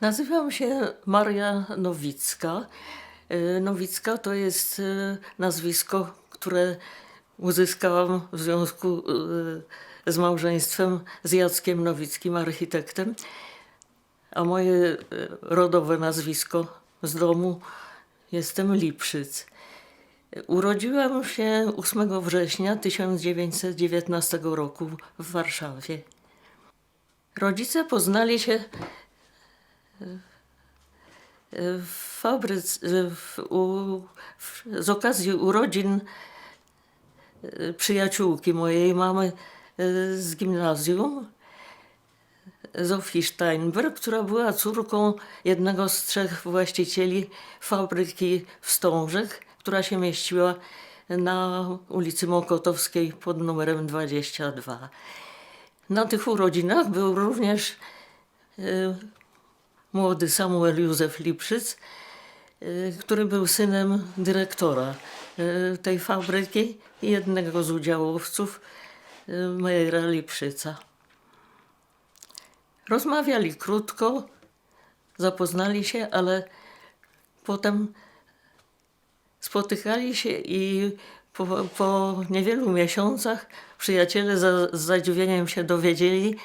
Nazywam się Maria Nowicka. Y, Nowicka to jest y, nazwisko, które uzyskałam w związku y, z małżeństwem z Jackiem Nowickim, architektem. A moje rodowe nazwisko z domu jestem Lipszyc. Urodziłam się 8 września 1919 roku w Warszawie. Rodzice poznali się w fabryce, w, u, w, z okazji urodzin e, przyjaciółki mojej mamy e, z gimnazjum, Zofii Steinberg, która była córką jednego z trzech właścicieli fabryki w Stążek, która się mieściła na ulicy Mokotowskiej pod numerem 22. Na tych urodzinach był również e, młody Samuel Józef Lipszyc, y, który był synem dyrektora y, tej fabryki i jednego z udziałowców y, Mejera Lipszyca. Rozmawiali krótko, zapoznali się, ale potem spotykali się i po, po niewielu miesiącach przyjaciele za, z zadziwieniem się dowiedzieli,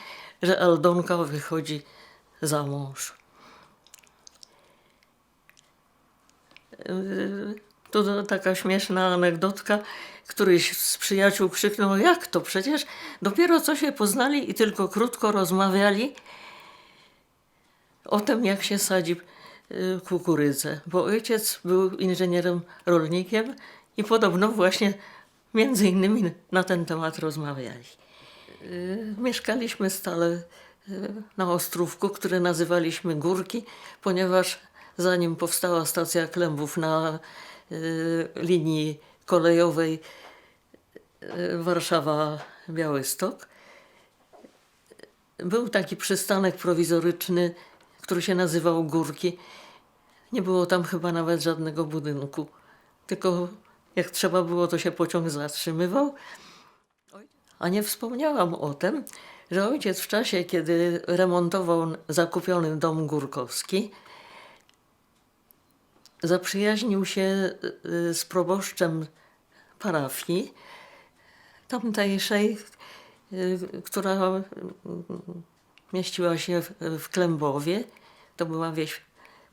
że Aldonka wychodzi za mąż. To taka śmieszna anegdotka. Któryś z przyjaciół krzyknął, jak to? Przecież dopiero co się poznali i tylko krótko rozmawiali o tym, jak się sadzi yy, kukurydzę. Bo ojciec był inżynierem rolnikiem i podobno właśnie między innymi na ten temat rozmawiali. Yy, Mieszkaliśmy stale na Ostrówku, który nazywaliśmy Górki, ponieważ zanim powstała stacja Klębów na y, linii kolejowej y, Warszawa-Białystok, był taki przystanek prowizoryczny, który się nazywał Górki. Nie było tam chyba nawet żadnego budynku, tylko jak trzeba było, to się pociąg zatrzymywał. A nie wspomniałam o tym, że ojciec w czasie, kiedy remontował zakupiony dom górkowski, zaprzyjaźnił się y, z proboszczem parafii tamtejszej, y, która y, mieściła się w, Klębowie. To była wieś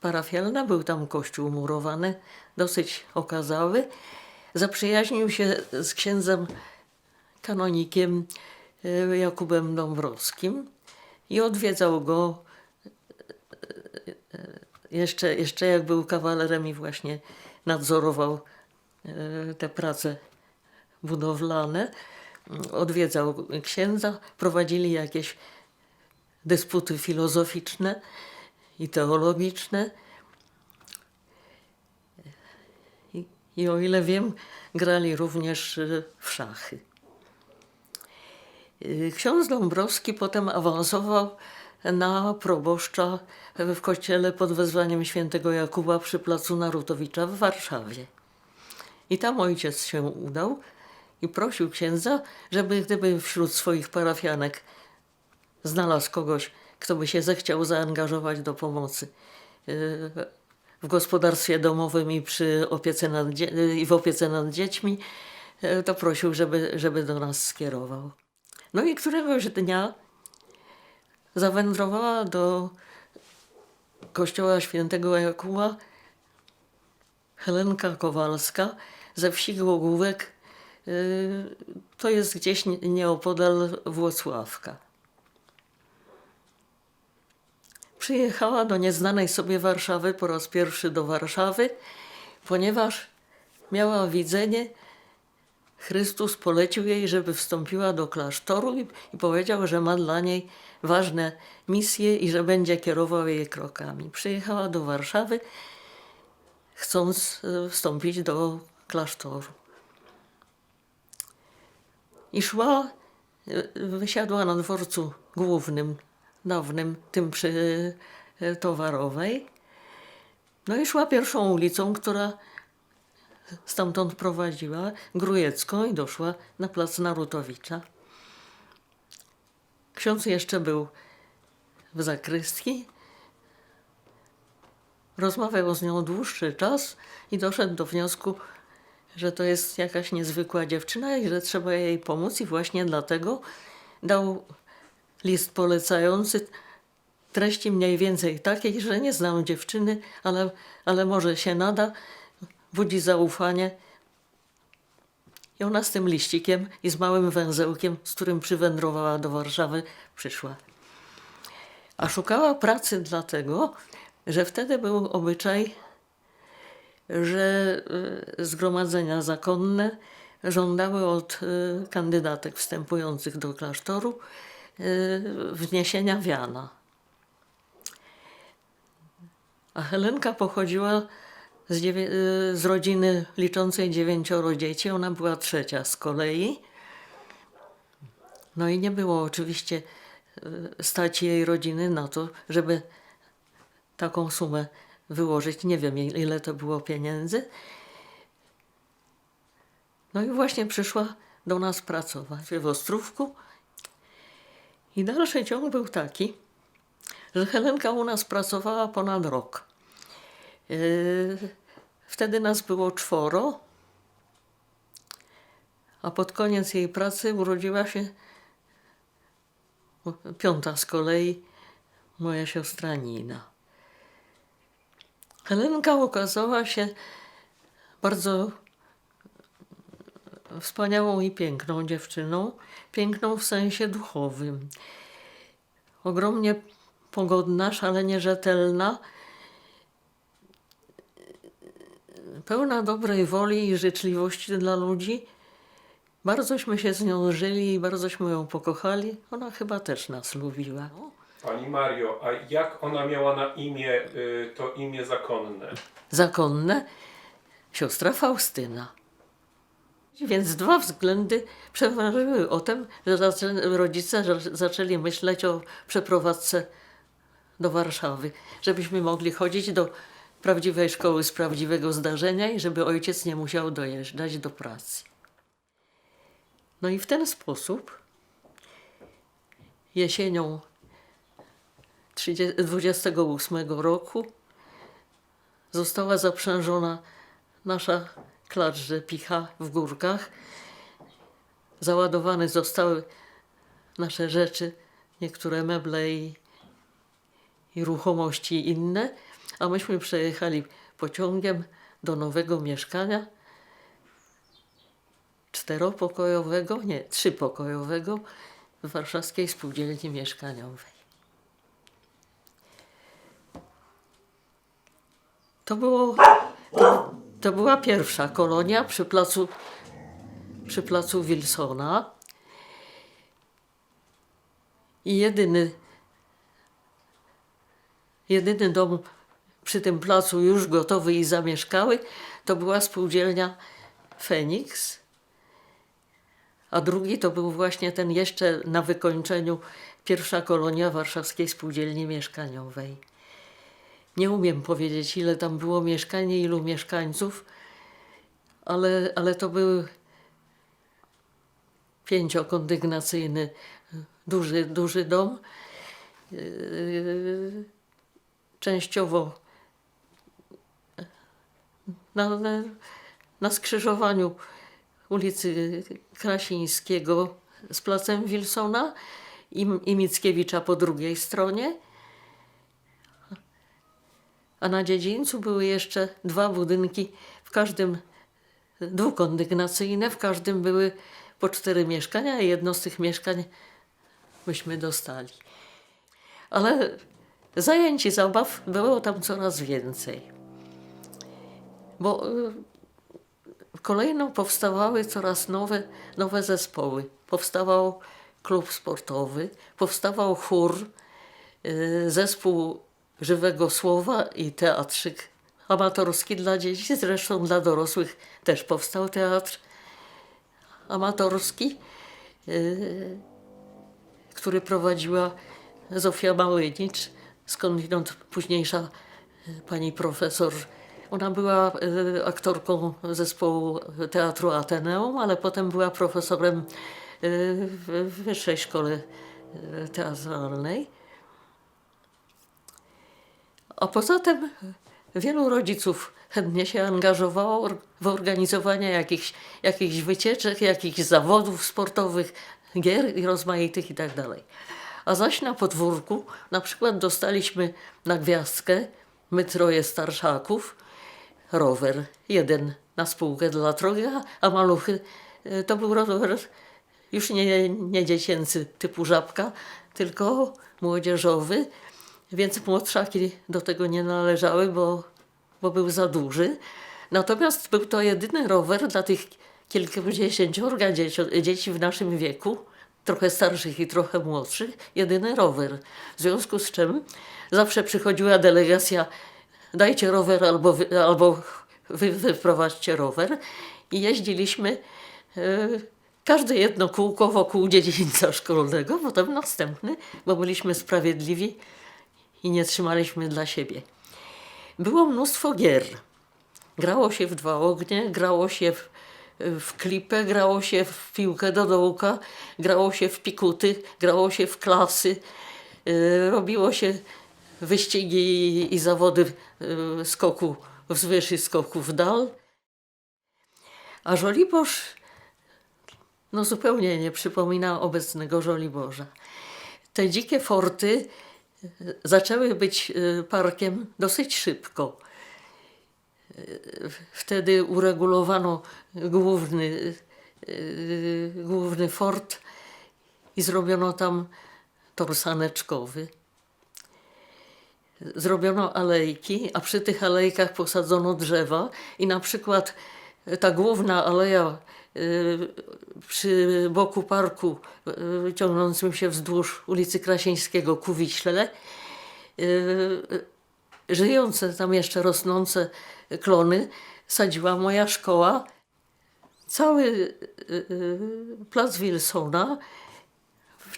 parafialna, był tam kościół murowany, dosyć okazały. Zaprzyjaźnił się z księdzem kanonikiem Jakubem Dąbrowskim i odwiedzał go jeszcze, jeszcze jak był kawalerem i właśnie nadzorował e, te prace budowlane, odwiedzał księdza, prowadzili jakieś dysputy filozoficzne i teologiczne. I, I o ile wiem, grali również e, w szachy. E, Ksiądz Dąbrowski potem awansował na proboszcza w kościele pod wezwaniem świętego Jakuba przy placu Narutowicza w Warszawie. I tam ojciec się udał i prosił księdza, żeby gdyby wśród swoich parafianek znalazł kogoś, kto by się zechciał zaangażować do pomocy yy, w gospodarstwie domowym i, przy opiece nad i w opiece nad dziećmi, yy, to prosił, żeby, żeby do nas skierował. No i któregoś dnia zawędrowała do kościoła świętego Jakuba Helenka Kowalska ze wsi Głogówek. Yy, To jest gdzieś nie- nieopodal Włocławka. Przyjechała do nieznanej sobie Warszawy po raz pierwszy do Warszawy, ponieważ miała widzenie, Chrystus polecił jej, żeby wstąpiła do klasztoru i, i powiedział, że ma dla niej ważne misje i że będzie kierował jej krokami. Przyjechała do Warszawy, chcąc e, wstąpić do klasztoru. I szła, e, wysiadła na dworcu głównym, dawnym, tym przy e, towarowej. No i szła pierwszą ulicą, która stamtąd prowadziła Grujecką i doszła na plac Narutowicza. Ksiądz jeszcze był w zakrystii, Rozmawiał z nią dłuższy czas i doszedł do wniosku, że to jest jakaś niezwykła dziewczyna i że trzeba jej pomóc, i właśnie dlatego dał list polecający treści mniej więcej takiej, że nie znam dziewczyny, ale, ale może się nada, budzi zaufanie. I ona z tym liścikiem i z małym węzełkiem, z którym przywędrowała do Warszawy, przyszła. A szukała pracy dlatego, że wtedy był obyczaj, że y, zgromadzenia zakonne żądały od y, kandydatek wstępujących do klasztoru y, wniesienia wiana. A Helenka pochodziła z, y, z rodziny liczącej dziewięcioro dzieci. Ona była trzecia z kolei. No i nie było oczywiście y, stać jej rodziny na to, żeby taką sumę wyłożyć. Nie wiem, il- ile to było pieniędzy. No i właśnie przyszła do nas pracować w Ostrówku. I dalszy ciąg był taki, że Helenka u nas pracowała ponad rok. Yy, Wtedy nas było czworo, a pod koniec jej pracy urodziła się piąta z kolei, moja siostra Nina. Helenka okazała się bardzo wspaniałą i piękną dziewczyną, piękną w sensie duchowym. Ogromnie pogodna, szalenie rzetelna, pełna dobrej woli i życzliwości dla ludzi. Bardzośmy się z nią żyli i bardzośmy ją pokochali. Ona chyba też nas lubiła. Pani Mario, a jak ona miała na imię, y, to imię zakonne? zakonne, siostra Faustyna. Więc dwa względy przeważyły o tym, że zaczę- rodzice że- zaczęli myśleć o przeprowadzce do Warszawy, żebyśmy mogli chodzić do prawdziwej szkoły z prawdziwego zdarzenia i żeby ojciec nie musiał dojeżdżać do pracy. No i w ten sposób jesienią 30 28 roku została zaprzężona nasza klacz rzepicha w górkach. Załadowane zostały nasze rzeczy, niektóre meble i, i ruchomości inne, a myśmy przejechali pociągiem do nowego mieszkania czteropokojowego, nie, trzypokojowego w warszawskiej spółdzielni mieszkaniowej. To, było, to, to była pierwsza kolonia przy placu, przy placu Wilsona. I jedyny, jedyny dom przy tym placu już gotowy i zamieszkały to była spółdzielnia Feniks. A drugi to był właśnie ten jeszcze na wykończeniu pierwsza kolonia warszawskiej spółdzielni mieszkaniowej. Nie umiem powiedzieć, ile tam było mieszkań, ilu mieszkańców, ale, ale to był pięciokondygnacyjny, duży, duży dom. Yy, Częściowo na, na, skrzyżowaniu ulicy Krasińskiego z placem Wilsona i, i Mickiewicza po drugiej stronie. A na dziedzińcu były jeszcze dwa budynki, w każdym dwukondygnacyjne, w każdym były po cztery mieszkania i jedno z tych mieszkań myśmy dostali. Ale zajęć i zabaw było tam coraz więcej. Bo y, kolejno powstawały coraz nowe, nowe zespoły. Powstawał klub sportowy, powstawał chór, y, zespół żywego słowa i teatrzyk amatorski dla dzieci, zresztą dla dorosłych też powstał teatr amatorski, y, który prowadziła Zofia Małynicz, skądinąd późniejsza pani profesor. Ona była y, aktorką zespołu Teatru Ateneum, ale potem była profesorem y, w Wyższej Szkole y, Teatralnej. A poza tym Wielu rodziców chętnie się angażowało w organizowanie jakichś, jakichś wycieczek, jakichś zawodów sportowych, gier i rozmaitych i tak. A zaś na podwórku na przykład dostaliśmy na gwiazdkę, my troje starszaków, rower. Jeden na spółkę dla trojga, a maluchy e, to był rower już nie, nie dziecięcy typu żabka, tylko młodzieżowy, więc młodszaki do tego nie należały, bo, bo był za duży. Natomiast był to jedyny rower dla tych kilkudziesięciorga dzieci, dzieci w naszym wieku, trochę starszych i trochę młodszych, jedyny rower. W związku z czym zawsze przychodziła delegacja dajcie rower albo, wy, albo wy, wyprowadźcie rower i jeździliśmy e, każde jedno kółko wokół dziedzińca szkolnego, potem następny, bo byliśmy sprawiedliwi i nie trzymaliśmy dla siebie. Było mnóstwo gier. Grało się w dwa ognie, grało się w, w klipę, grało się w piłkę do dołka, grało się w pikuty, grało się w klasy, y, robiło się wyścigi i, zawody y, skoku wzwyż i skoku w dal. A Żoliborz no zupełnie nie przypomina obecnego Żoliborza. Te dzikie forty y, zaczęły być y, parkiem dosyć szybko. Wtedy uregulowano główny, główny fort i zrobiono tam tor saneczkowy. Zrobiono alejki, a przy tych alejkach posadzono drzewa i na przykład ta główna aleja y, przy boku parku y, ciągnącym się wzdłuż ulicy Krasińskiego ku Wiśle, żyjące tam jeszcze rosnące klony sadziła moja szkoła. Cały plac Wilsona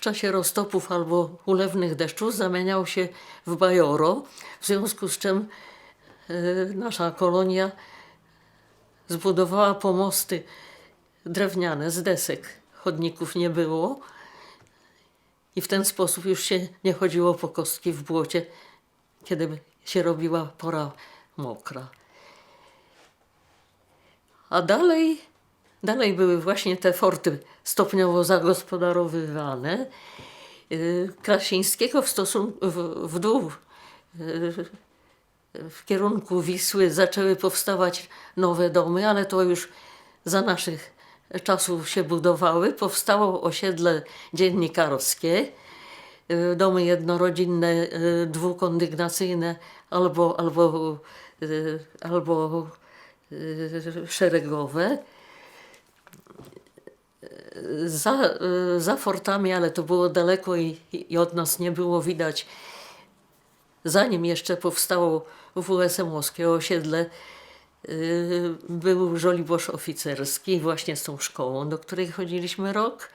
czasie roztopów albo ulewnych deszczów zamieniał się w bajoro, w związku z czym y, nasza kolonia zbudowała pomosty drewniane z desek. Chodników nie było i w ten sposób już się nie chodziło po kostki w błocie, kiedy się robiła pora mokra. A dalej, dalej były właśnie te forty stopniowo zagospodarowywane. Yy, Krasińskiego w stosunku w, w dół yy, w kierunku Wisły zaczęły powstawać nowe domy, ale to już za naszych czasów się budowały. Powstało osiedle dziennikarskie, y, domy jednorodzinne, y, dwukondygnacyjne albo, albo, y, albo y, szeregowe. Za, y, za fortami, ale to było daleko i, i od nas nie było widać zanim jeszcze powstało WSM-owskie osiedle, yy, był Żoliborz Oficerski, właśnie z tą szkołą, do której chodziliśmy rok.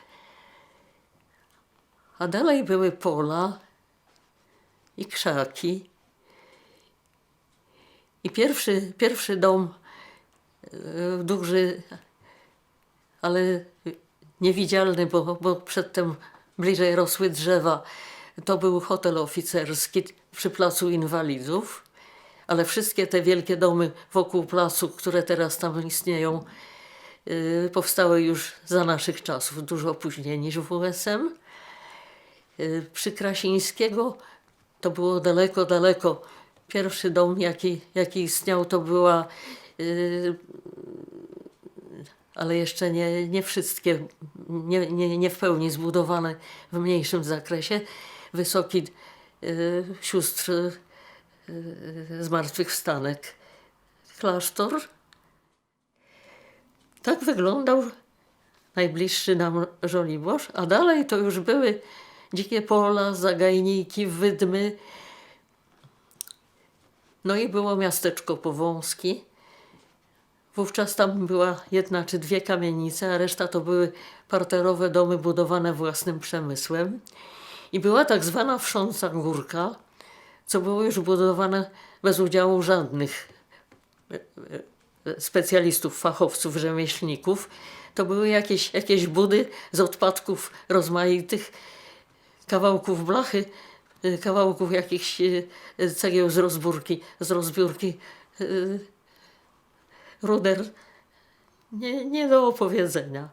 A dalej były pola i krzaki. I pierwszy, pierwszy dom, yy, duży, ale niewidzialny, bo, bo przedtem bliżej rosły drzewa. To był hotel oficerski przy Placu Inwalidów, ale wszystkie te wielkie domy wokół placu, które teraz tam istnieją, yy, powstały już za naszych czasów, dużo później niż WSM. Yy, przy Krasińskiego to było daleko, daleko. Pierwszy dom, jaki, jaki istniał, to była yy, ale jeszcze nie, nie wszystkie, nie, nie, nie w pełni zbudowane w mniejszym zakresie. Wysoki y, sióstr y, zmartwychwstanek klasztor. Tak wyglądał najbliższy nam Żoliborz, a dalej to już były dzikie pola, zagajniki, wydmy. No i było miasteczko Powązki. Wówczas tam była jedna czy dwie kamienice, a reszta to były parterowe domy budowane własnym przemysłem. I była tak zwana wsząca górka, co było już budowane bez udziału żadnych e, e, specjalistów, fachowców, rzemieślników. To były jakieś, jakieś budy z odpadków rozmaitych, kawałków blachy y, kawałków jakichś cegieł z rozbiórki, z rozbiórki ruder nie, nie do opowiedzenia.